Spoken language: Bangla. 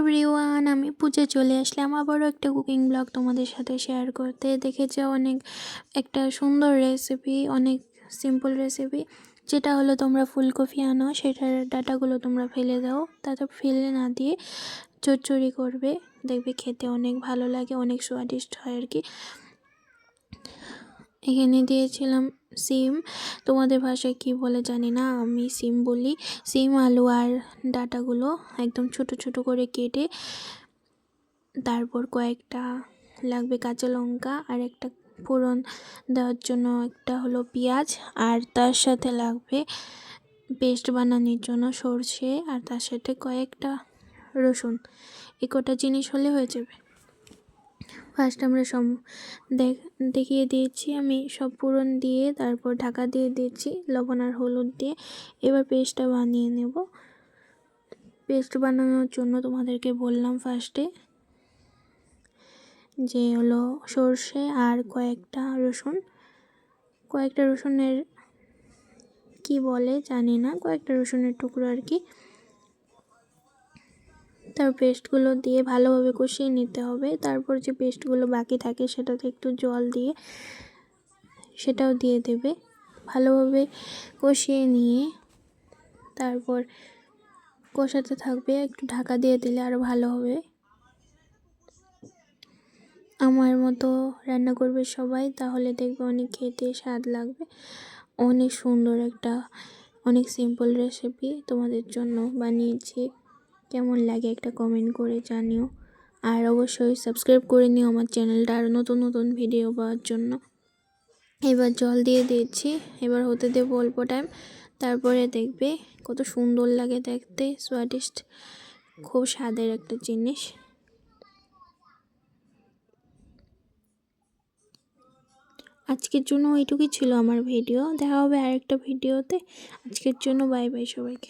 এভরিওয়ান আমি পূজা চলে আসলাম। আবারও একটা কুকিং ব্লগ তোমাদের সাথে শেয়ার করতে। দেখেছ, অনেক একটা সুন্দর রেসিপি অনেক সিম্পল রেসিপি যেটা হলো, তোমরা ফুলকপি আনো, সেটার ডাটাগুলো তোমরা ফেলে দাও। তাতে ফেলে না দিয়ে চচ্চড়ি করবে। দেখবে খেতে অনেক ভালো লাগে, অনেক স্বাদিষ্ট হয় আর কি। এখানে দিয়েছিলাম সিম। তোমাদের ভাষায় কি বলে জানি না, আমি সিম বলি। সিম, আলু আর ডাটাগুলো একদম ছোট ছোট করে কেটে তারপর কয়েকটা লাগবে কাঁচা লঙ্কা আর একটা ফোড়ন দেওয়ার জন্য একটা হলো পেঁয়াজ আর তার সাথে লাগবে পেস্ট বানানোর জন্য সর্ষে আর তার সাথে কয়েকটা রসুন। এ কটা জিনিস হলে হয়ে যাবে। ফার্স্ট আমরা সব দেখিয়ে দিয়েছি আমি সব পুরন দিয়ে, তারপর ঢাকা দিয়ে দিয়েছি, লবণ আর হলুদ দিয়ে। এবার পেস্টটা বানিয়ে নেব। পেস্ট বানানোর জন্য তোমাদেরকে বললাম ফার্স্টে যে হলো সর্ষে আর কয়েকটা রসুন। কয়েকটা রসুনের কি বলে জানি না, কয়েকটা রসুনের টুকরো আর কি। তার পেস্টগুলো দিয়ে ভালোভাবে কষিয়ে নিতে হবে। তারপর যে পেস্টগুলো বাকি থাকে সেটাতে একটু জল দিয়ে সেটাও দিয়ে দেবে। ভালোভাবে কষিয়ে নিয়ে তারপর কষাতে থাকবে। একটু ঢাকা দিয়ে দিলে আরও ভালো হবে। আমার মতো রান্না করবে সবাই, তাহলে দেখবে অনেক খেতে স্বাদ লাগবে। অনেক সুন্দর একটা, অনেক সিম্পল রেসিপি তোমাদের জন্য বানিয়েছি। কেমন লাগে একটা কমেন্ট করে জানিও। আর অবশ্যই সাবস্ক্রাইব করে নিও আমার চ্যানেলটা আর নতুন নতুন ভিডিও পাওয়ার জন্য। এবার জল দিয়ে দিয়েছি, এবার হতে দেবো অল্প টাইম তারপরে দেখবে কত সুন্দর লাগে দেখতে স্বাদিষ্ট খুব স্বাদের একটা জিনিস। আজকের জন্য ওইটুকুই ছিল আমার ভিডিও দেখা হবে আরেকটা ভিডিওতে আজকের জন্য বাই বাই সবাইকে।